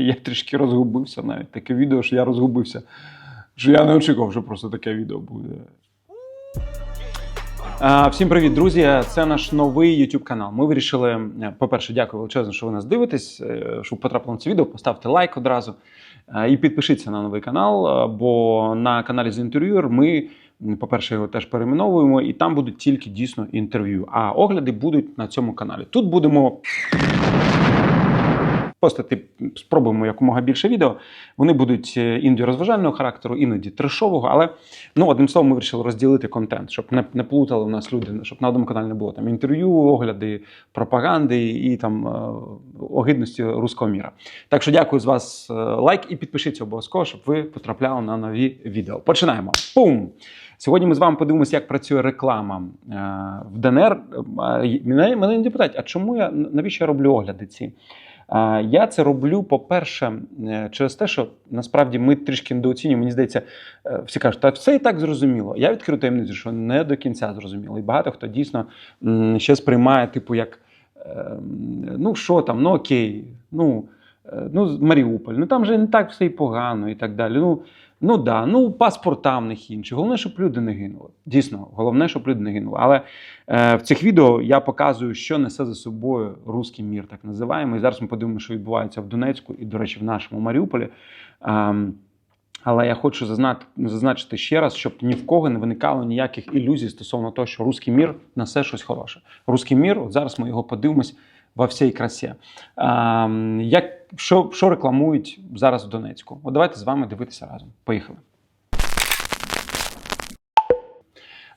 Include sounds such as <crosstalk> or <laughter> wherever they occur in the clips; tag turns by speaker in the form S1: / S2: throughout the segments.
S1: <laughs> Я трішки розгубився навіть. Таке відео, що я розгубився. Що я не очікував, що просто таке відео буде. Всім привіт, друзі! Це наш новий YouTube канал. Ми вирішили, е, по-перше, дякую величезно, що ви нас дивитесь, е, що потрапили на це відео. Поставте лайк одразу е, і підпишіться на новий канал. Бо на каналі The Interviewer ми, по-перше, його теж перейменовуємо, і там будуть тільки дійсно інтерв'ю. А огляди будуть на цьому каналі. Тут будемо постати, спробуємо якомога більше відео. Вони будуть е, іноді розважального характеру, іноді трешового. Але ну одним словом, ми вирішили розділити контент, щоб не, не плутали у нас люди, щоб на одному каналі не було там інтерв'ю, огляди, пропаганди і там е, огидності руського міра. Так що дякую з вас е, лайк і підпишіться обов'язково, щоб ви потрапляли на нові відео. Починаємо. Пум! Сьогодні ми з вами подивимося, як працює реклама в ДНР. Мене, мене не питають, а чому я навіщо я роблю огляди ці? Я це роблю, по-перше, е, через те, що насправді ми трішки недооцінюємо. Мені здається, е, всі кажуть, та все і так зрозуміло. Я відкрию таємницю, що не до кінця зрозуміло. І багато хто дійсно ще сприймає, типу, як е, ну що там, ну окей, ну, ну Маріуполь, ну там же не так все і погано, і так далі. Ну, Ну да, ну паспорта в них інші. Головне, щоб люди не гинули. Дійсно, головне, щоб люди не гинули. Але е, в цих відео я показую, що несе за собою руський мір, так називаємо. І зараз ми подивимося, що відбувається в Донецьку і, до речі, в нашому Маріуполі. Ем, але я хочу зазначити ще раз, щоб ні в кого не виникало ніяких ілюзій стосовно того, що руський мір несе щось хороше. Руський мір, от зараз ми його подивимось во всій красі. Як, що, що рекламують зараз в Донецьку? От давайте з вами дивитися разом. Поїхали.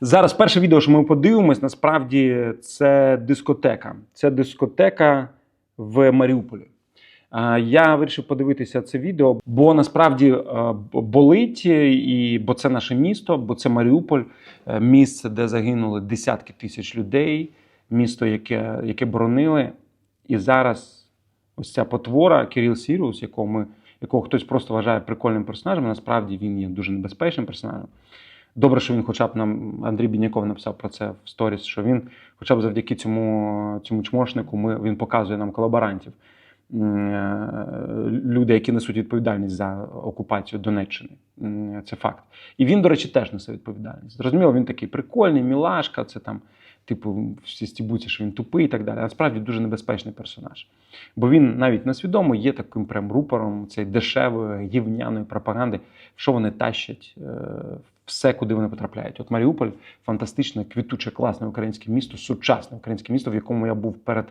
S1: Зараз перше відео, що ми подивимось, насправді це дискотека. Це дискотека в Маріуполі. Е, Я вирішив подивитися це відео, бо насправді е, болить, і бо це наше місто, бо це Маріуполь, е, місце, де загинули десятки тисяч людей, місто, яке, яке боронили. І зараз ось ця потвора Кирил Сіріус, якого ми якого хтось просто вважає прикольним персонажем, насправді він є дуже небезпечним персонажем. Добре, що він, хоча б нам Андрій Бідняков написав про це в сторіс, що він, хоча б завдяки цьому, цьому чмошнику, ми, він показує нам колаборантів, е, люди, які несуть відповідальність за окупацію Донеччини. Це факт. І він, до речі, теж несе відповідальність. Зрозуміло, він такий прикольний, мілашка, це там, типу, всі стібуться, що він тупий і так далі. А насправді дуже небезпечний персонаж. Бо він навіть несвідомо є таким прям рупором цієї дешевої гівняної пропаганди, що вони тащать е, все, куди вони потрапляють. От Маріуполь фантастичне, квітуче, класне українське місто, сучасне українське місто, в якому я був перед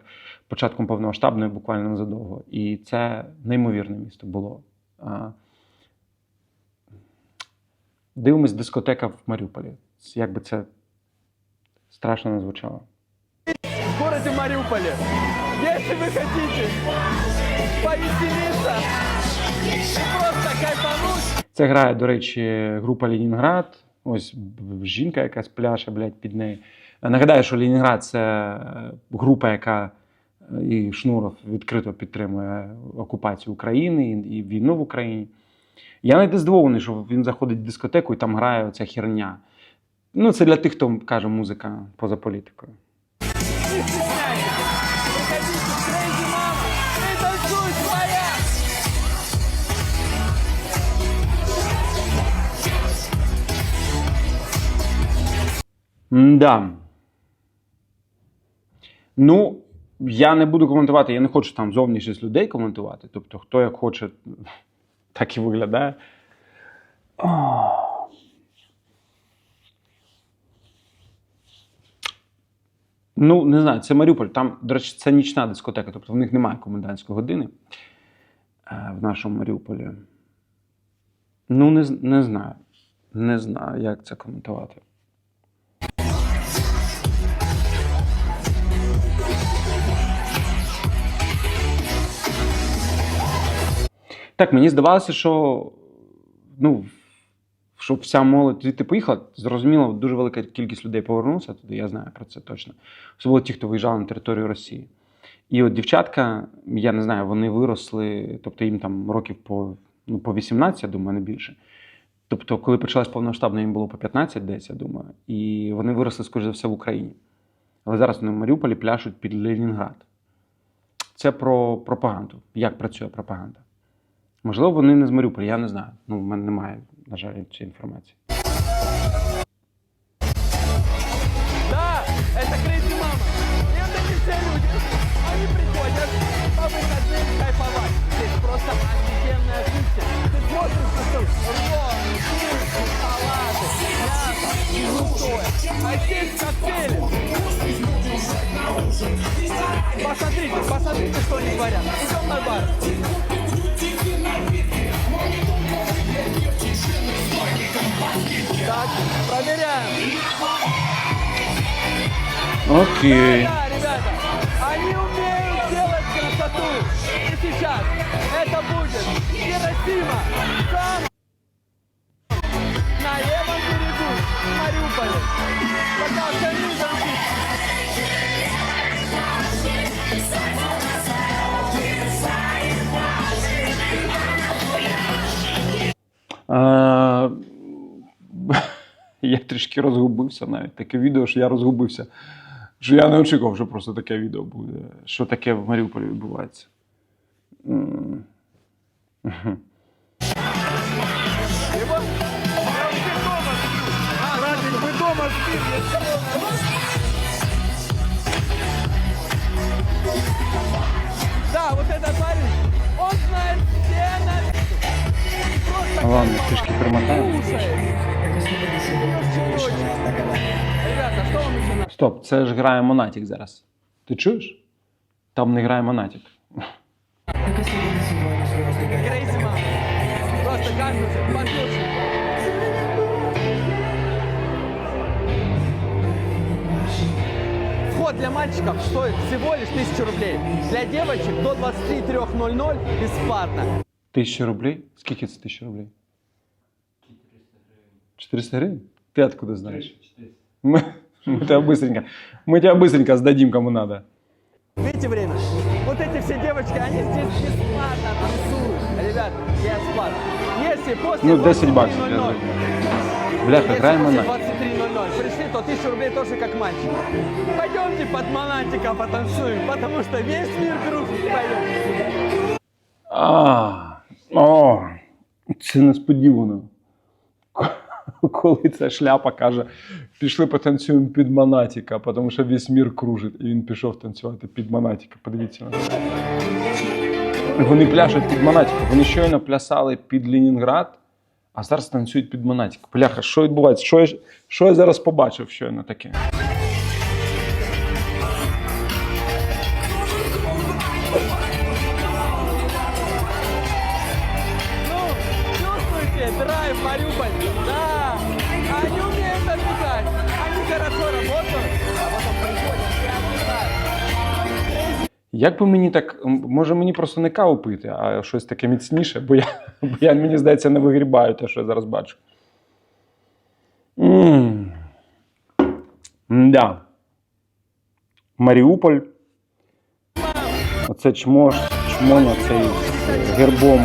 S1: початком повномасштабної, буквально незадовго. І це неймовірне місто було. Дивимось дискотека в Маріуполі. Як би це страшно не звучало.
S2: в городе Мариуполе. Если вы хотите повеселиться и просто кайфануть,
S1: Це грає, до речі, група Ленінград. Ось жінка якась пляше, блядь, під нею. Нагадаю, що Ленінград це е, група, яка е, і Шнуров відкрито підтримує окупацію України і і війну в Україні. Я навіть здивований, що він заходить в дискотеку і там грає оця херня. Ну, це для тих, хто каже музика поза політикою. Да. Ну, я не буду коментувати, я не хочу там зовнішність людей коментувати. Тобто, хто як хоче, <laughs> так і виглядає. Ох. Ну, не знаю, це Маріуполь. Там, до речі, це нічна дискотека, тобто в них немає комендантської години е, в нашому Маріуполі. Ну, не, не знаю. Не знаю, як це коментувати. Так, мені здавалося, що ну, що вся молодь звідти поїхала. Зрозуміло, дуже велика кількість людей повернулася туди, я знаю про це точно. Особливо ті, хто виїжджав на територію Росії. І от дівчатка, я не знаю, вони виросли, тобто їм там років по, ну, по 18, я думаю, не більше. Тобто, коли почалась повноштабна, їм було по 15 десь, я думаю, і вони виросли, скоріш за все, в Україні. Але зараз вони в Маріуполі пляшуть під Ленінград. Це про пропаганду. Як працює пропаганда? Можливо, вони не з Маріуполя, я не знаю. Ну, в мене немає, на жаль, цієї інформації.
S2: Да, это Крейзи Мама. И вот эти все люди, они приходят по выходным кайфовать. Здесь просто офигенная кухня. Ты смотришь, что тут роллы, курсы, салаты, мясо, густое. А здесь коктейли. Посмотрите, посмотрите, что они творят. Идем на бар. Так, проверяем.
S1: Окей.
S2: Да, ребята, они умеют делать красоту. И сейчас это будет Хиросима, сам на левом берегу Мариуполя. Пока остальные замки. <laughs>
S1: Я трішки розгубився навіть. Таке відео, що я розгубився. Що я не очікував, що просто таке відео буде. Що таке в Маріуполі відбувається.
S2: Да, вот этот парень, он знает
S1: Ладно, трішки перемотаємо. Стоп, це ж грає Монатік зараз. Ти чуєш? Там не грає Монатік.
S2: Вход для мальчиков стоит всего лишь 1000 рублей. Для девочек до 23.00 бесплатно.
S1: Тисяча рублей? Скільки це тисяча рублей? 400 гривень? Ти откуда знаєш? Ми, ми тебе быстренько, ми тебе быстренько сдадим кому надо.
S2: Видите время? Вот эти все девочки, они здесь бесплатно танцуют. Ребят, я бесплатно. Если после
S1: Ну, 10 баксов. я
S2: 23.00
S1: знаю. Бляха,
S2: Если
S1: граємо
S2: после
S1: на.
S2: 23.00 пришли, то 1000 рублей тоже как мальчик. Пойдемте под Монатика потанцуем, потому что весь мир дружит поет.
S1: А, о, це несподівано. Коли ця шляпа каже, пішли потанцюємо під Монатіка, тому що весь мір кружить. І він пішов танцювати під Монатіка. Подивіться на це. Вони пляшуть під Монатіка. Вони щойно плясали під Ленінград, а зараз танцюють під Монатіка. Бляха, що відбувається? Що я, що я зараз побачив щойно таке? Як би мені так, може мені просто не каву пити, а щось таке міцніше, бо я, бо я мені здається, не вигрібаю те, що я зараз бачу. Да. Маріуполь. Оце чмо, чмоня цей з гербом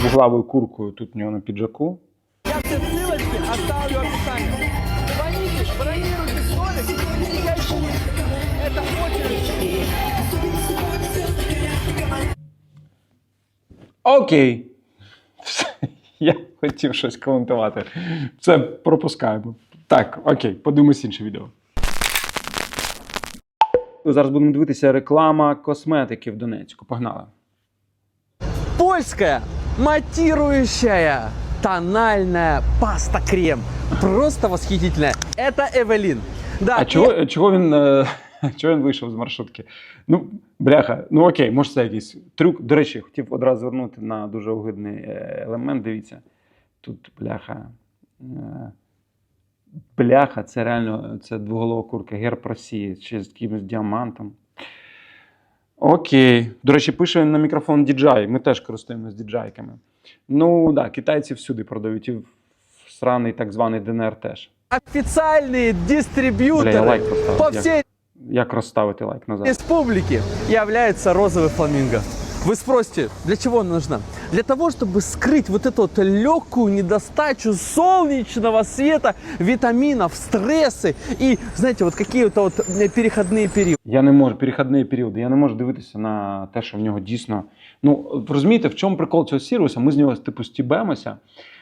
S1: двуглавою куркою тут у нього на піджаку. Окей. Все. Я хотів щось коментувати. Це пропускаємо. Так, окей, подивимось інше відео. Зараз будемо дивитися реклама косметики в Донецьку. Погнали.
S2: Польская матирующая тональная паста-крем. Просто восхитительная. Это Эвелин. Да,
S1: А чого, чого, він, е, <laughs> чого він вийшов з маршрутки? Ну, бляха, ну окей, може це якийсь трюк. До речі, хотів одразу звернути на дуже огидний е, елемент. Дивіться. Тут бляха. е, Бляха, це реально це двоголова курка, герб Росії чи з якимось діамантом. Окей. До речі, пише на мікрофон DJI. Ми теж користуємося DJI-ками. Ну так, да, китайці всюди продають, і в сраний так званий ДНР теж. лайк поставив.
S2: по всей
S1: Як розставити лайк назад?
S2: республике является розовый фламинго.
S3: Вы спросите, для чего она нужна? Для того, чтобы скрыть вот эту вот легкую недостачу солнечного света, витаминов, стрессы и, знаете, вот какие-то вот э, переходные периоды.
S1: Я не можу перехідний період. Я не можу дивитися на те, що в нього дійсно. Ну розумієте, в чому прикол цього Сіруса? Ми з нього типу стібемося.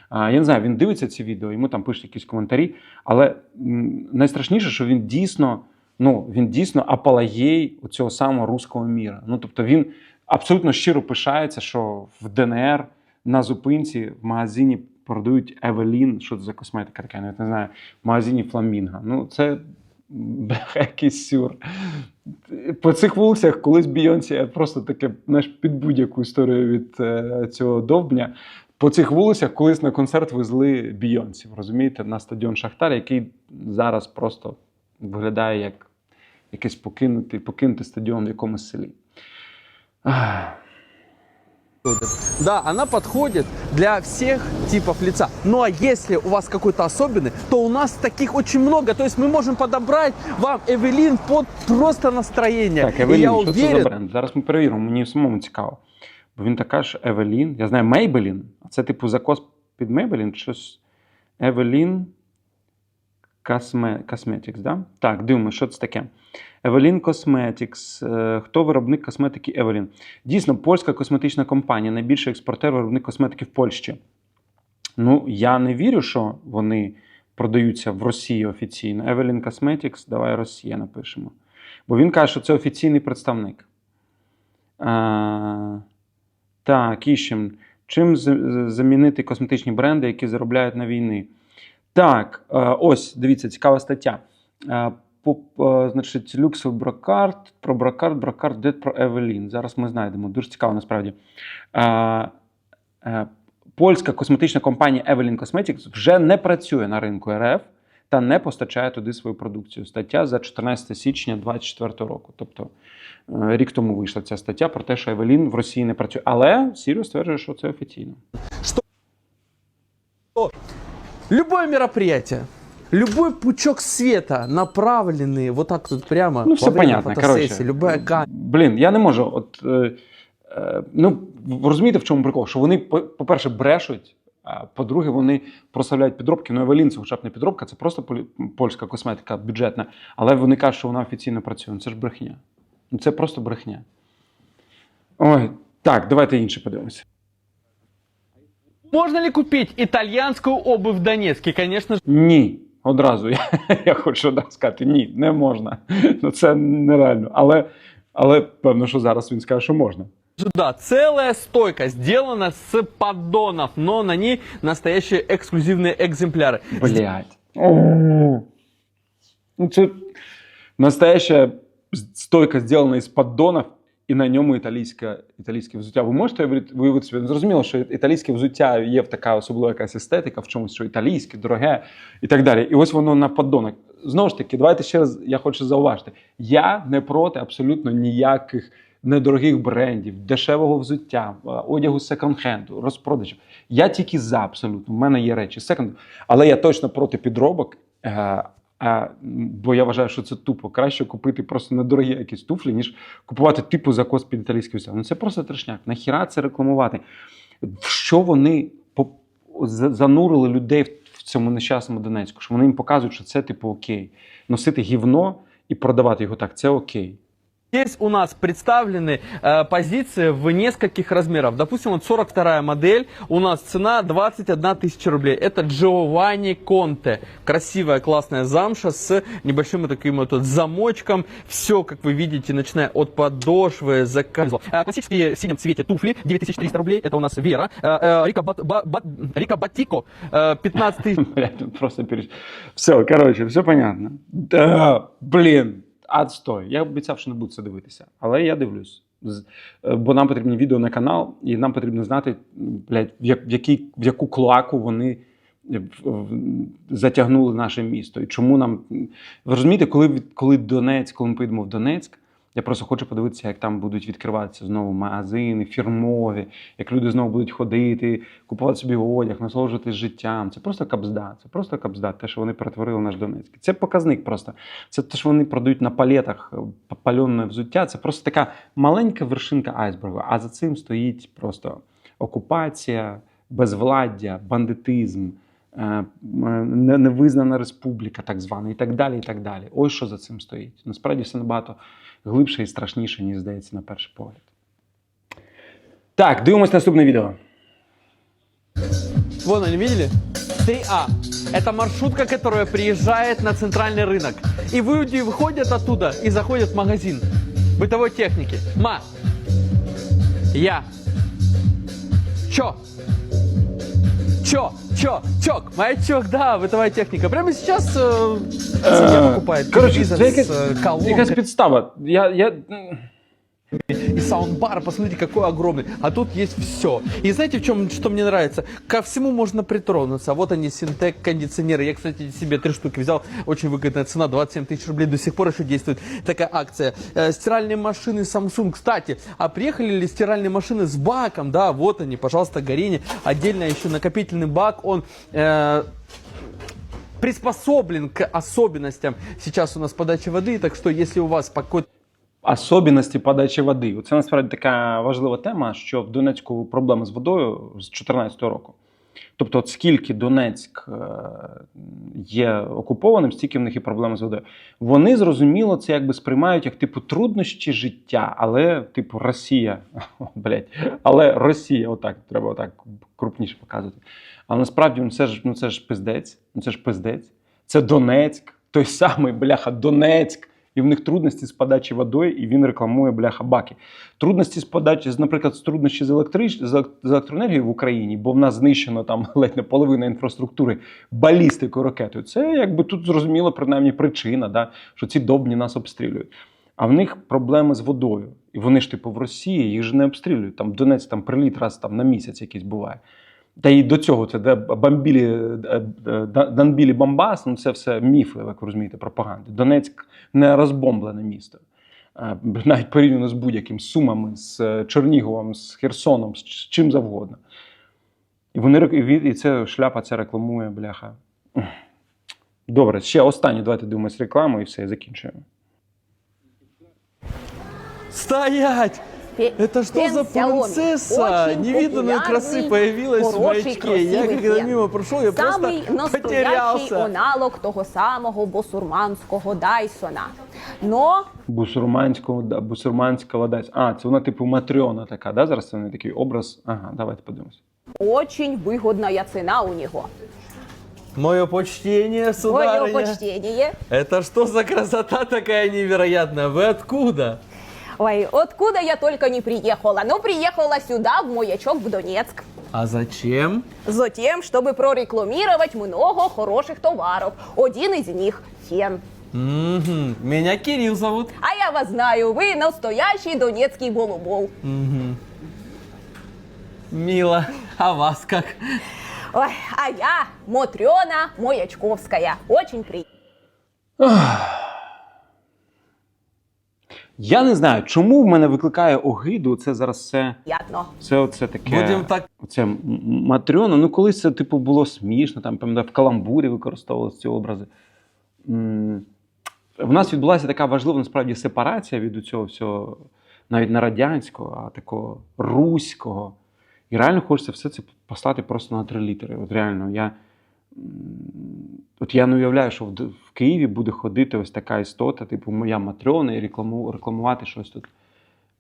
S1: А, я не знаю, він дивиться ці відео, йому там пишуть якісь коментарі. Але м, найстрашніше, що він дійсно, ну він дійсно апалагей цього самого руського міра. Ну тобто він абсолютно щиро пишається, що в ДНР на зупинці в магазині продають Евелін. Що це за косметика така? Я не знаю. В магазині Фламінго. Ну це якийсь сюр. По цих вулицях колись Бійонсі просто таке знаєш, під будь-яку історію від е, цього довбня. По цих вулицях колись на концерт везли Бійонсів, розумієте, на стадіон Шахтар, який зараз просто виглядає як якийсь покинутий, покинутий стадіон в якомусь селі. Ах.
S3: Да, она подходит для всех типов лица. Ну а если у вас какой-то особенный, то у нас таких очень много. То есть мы можем подобрать вам Эвелин под просто настроение.
S1: Так,
S3: И
S1: Евелін,
S3: я
S1: що це
S3: уверен,
S1: за бренд? Зараз ми перевіримо, мені самому цікаво. Бо він така ж Евелін. Я знаю Maybelline. А це типу закос під Maybelline чи щось Евелін Cosme- Cosmetics, да? Так, дивимося, що це таке. Evelyn Cosmetics. Е, Хто виробник косметики Evelyn? Дійсно, польська косметична компанія, найбільший експортер виробник косметики в Польщі. Ну, я не вірю, що вони продаються в Росії офіційно. Evelyn Cosmetics, давай Росія напишемо. Бо він каже, що це офіційний представник. А, так, іщем. Чим замінити косметичні бренди, які заробляють на війни? Так, е, ось, дивіться, цікава стаття. Е, по- е, Значить, люксовий брокарт, про брокарт, брокарт, де про Евелін. Зараз ми знайдемо. Дуже цікаво насправді. Польська косметична компанія Evelyn Cosmetics вже не працює на ринку РФ та не постачає туди свою продукцію. Стаття за 14 січня 2024 року. Тобто рік тому вийшла ця стаття про те, що Евелін в Росії не працює. Але Сіріус стверджує, що це офіційно.
S3: Любое мероприятие, любой пучок света, направленный вот так вот прямо
S1: Ну,
S3: во
S1: все
S3: время
S1: понятно.
S3: фотосессии,
S1: Короче,
S3: любая камера.
S1: Блін, я не можу. От, е, е, ну, ви розумієте, в чому прикол? Що вони, по- по-перше, брешуть, а по-друге, вони прославляють підробки. Ну, Евелін це хоча б не підробка, це просто полі- польська косметика бюджетна. Але вони кажуть, що вона офіційно працює. Ну, Це ж брехня. Ну, це просто брехня. Ой, так, давайте інше подивимося.
S2: Можно ли купить итальянскую обувь в Донецке? Конечно же,
S1: Ні. Одразу <laughs> я, я хочу одразу сказати, ні, не можна. Ну, це нереально. Але, але певно, що зараз він скаже, що можна.
S2: да, целая стойка сделана с поддонов, но на ней настоящие эксклюзивные экземпляры.
S1: Блять. Ну, це настоящая стойка сделана із поддонів, і на ньому італійське, італійське взуття. Ви можете виявити собі? Ну, Зрозуміло, що італійське взуття є в така особлива якась естетика в чомусь, що італійське, дороге і так далі. І ось воно на поддонах. Знову ж таки, давайте ще раз я хочу зауважити: я не проти абсолютно ніяких недорогих брендів, дешевого взуття, е, одягу секонд-хенду, розпродажів. Я тільки за абсолютно. У мене є речі секонд, але я точно проти підробок. Бо я вважаю, що це тупо. Краще купити просто недорогі якісь туфлі, ніж купувати типу закос під італійський усе. Ну це просто трешняк. Нахіра це рекламувати? Що вони занурили людей в цьому нещасному Донецьку? Що вони їм показують, що це типу окей. Носити гівно і продавати його так, це окей.
S2: Здесь у нас представлены э, позиции в нескольких размерах. Допустим, вот 42 модель, у нас цена 21 тысяча рублей. Это Giovanni Conte. Красивая, классная замша с небольшим вот таким вот тут замочком. Все, как вы видите, начиная от подошвы, заканчивая. Э, Классические в синем цвете туфли 9300 рублей. Это у нас Вера. Э, э, Рика, Бат- Ба- Ба- Рика э, 15 тысяч <laughs>
S1: просто переш... Все, коротше, все понятно. Да, блін, адстой. Я обіцяв, що не буду це дивитися. Але я дивлюсь. Е, Бо нам потрібні відео на канал, і нам потрібно знати, блядь, в, як, в, який, в яку клаку вони е, затягнули наше місто. І чому нам. Ви розумієте, коли, коли Донецьк, коли ми поїдемо в Донецьк, Я просто хочу подивитися, як там будуть відкриватися знову магазини, фірмові, як люди знову будуть ходити, купувати собі одяг, насолоджуватись життям. Це просто кабзда. Це просто кабзда, те, що вони перетворили наш Донецький. Це показник просто. Це те, що вони продають на палетах е, пальонне взуття. Це просто така маленька вершинка айсбергу. А за цим стоїть просто окупація, безвладдя, бандитизм. е, не- Невизнана республіка, так звана, і так далі. і так далі. Ось що за цим стоїть. Насправді все набагато глибше і страшніше, ніж здається, на перший погляд. Так, дивимось наступне відео.
S2: Вон они, видели? 3А. Это маршрутка, которая приезжает на центральный рынок. И люди выходят оттуда и заходят в магазин бытовой техники. Ма, я, чё? Чё? Чё? Чок? Маячок, да, бытовая техника. Прямо сейчас э, семья покупает
S1: Коротше,
S2: телевизор
S1: це
S2: с
S1: якась,
S2: э, колонкой
S1: якась підстава. Я, я...
S2: и саундбар, посмотрите, какой огромный. А тут есть все. И знаете, в чем, что мне нравится? Ко всему можно притронуться. Вот они, Синтек кондиционеры. Я, кстати, себе три штуки взял. Очень выгодная цена, 27 тысяч рублей. До сих пор еще действует такая акция. Э, стиральные машины Samsung. Кстати, а приехали ли стиральные машины с баком? Да, вот они, пожалуйста, горение. Отдельно еще накопительный бак. Он... э, приспособлен к особенностям сейчас у нас подачи воды, так что если у вас по какой-то
S1: особенності подачі води. Це насправді така важлива тема, що в Донецьку проблеми з водою з 2014 року. Тобто, от скільки Донецьк е, є окупованим, стільки в них і проблеми з водою. Вони зрозуміло це якби сприймають як типу труднощі життя, але типу Росія, <laughs> блядь, але Росія, отак треба отак крупніше показувати. А насправді ну, це ж ну це ж пиздець, ну це ж пиздець. Це Донецьк, той самий бляха Донецьк. І в них трудності з подачі водою, і він рекламує бляха баки. Трудності з подачі, наприклад, з труднощі з, електрич... з електроенергією в Україні, бо в нас знищено там <laughs> ледь не половина інфраструктури балістикою ракетою. Це якби тут зрозуміло принаймні причина, да, що ці добні нас обстрілюють. А в них проблеми з водою. І вони ж, типу, в Росії їх ж не обстрілюють. Там в Донець там приліт раз там на місяць якийсь буває. Та і до цього це де е, е, Бомбас, ну це все міфи, як ви розумієте, пропаганди. Донецьк не розбомблене місто. Е, Навіть порівняно з будь-яким Сумами, з Черніговом, з Херсоном, з чим завгодно. І вони і це шляпа це рекламує, бляха. Добре, ще останнє, давайте дивимось рекламу і все, закінчуємо.
S2: Стоять! Это что за принцесса невиданной красы появилась в маячке? Я когда мимо прошел, я
S4: Самий
S2: просто
S4: настоящий
S2: потерялся.
S4: аналог того самого босурманського Дайсона. Но
S1: Бусурманського, да, бусурманська вода. А, це вона типу Матріона така, да? Зараз це не такий образ. Ага, давайте подивимось.
S4: очень выгодная цена у него.
S2: Мое почтение,
S4: Мое
S2: сударыня.
S4: почтение.
S2: Это что за красота такая невероятная? Вы откуда?
S4: Ой, откуда я только не приехала. Но приехала сюда, в Маячок, в Донецк.
S2: А зачем?
S4: Затем, чтобы прорекламировать много хороших товаров. Один из них – фен.
S2: Мгм. Меня Кирилл зовут.
S4: А я вас знаю, вы настоящий донецкий голубол.
S2: Мило. А вас как?
S4: Ой, а я Мотрена Маячковская. Очень приятно.
S1: Я не знаю, чому в мене викликає огиду. Це зараз все. Це оце таке.
S2: Будем так-
S1: Це м- м- Матрьона. Ну, колись це, типу, було смішно, там, пам'ятаю, в каламбурі використовувалися ці образи. В нас відбулася така важлива насправді сепарація від цього всього, навіть не радянського, а такого руського. І реально хочеться все це послати просто на три літери. От реально, я. От я не уявляю, що в, Києві буде ходити ось така істота, типу моя Матрьона, і рекламу, рекламувати щось тут,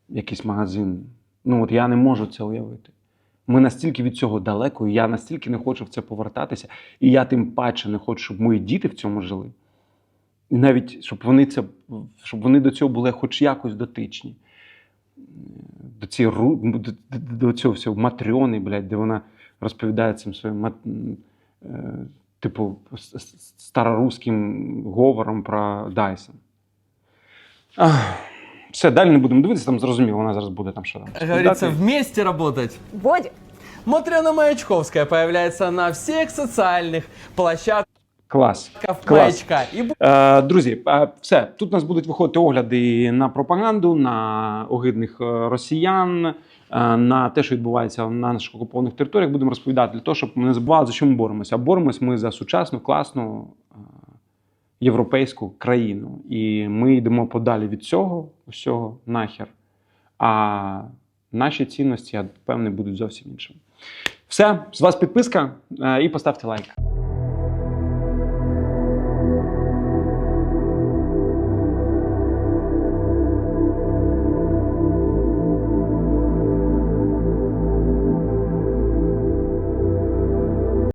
S1: якийсь магазин. Ну от я не можу це уявити. Ми настільки від цього далеко, і я настільки не хочу в це повертатися, і я тим паче не хочу, щоб мої діти в цьому жили. І навіть щоб вони це, щоб вони до цього були хоч якось дотичні. До, цієї, до, до, цього всього матрьони, блядь, де вона розповідає цим своїм типу с- с- староруським говором про Дайсон. Ах, Все, далі не будемо дивитися, там зрозуміло, вона зараз буде там що там.
S2: Говорится, вместе работать.
S4: Будет.
S2: Мотряна Маячковская появляется на всех социальных площадках.
S1: Клас. Клас.
S3: Маечка.
S1: Е, друзі, е, все. Тут у нас будуть виходити огляди на пропаганду, на огидних е, росіян, на те, що відбувається на наших окупованих територіях. Будемо розповідати для того, щоб ми не забували, за що ми боремося. А боремось ми за сучасну, класну європейську країну. І ми йдемо подалі від цього усього нахер. А наші цінності, я впевнений, будуть зовсім іншими. Все, з вас підписка і поставте лайк.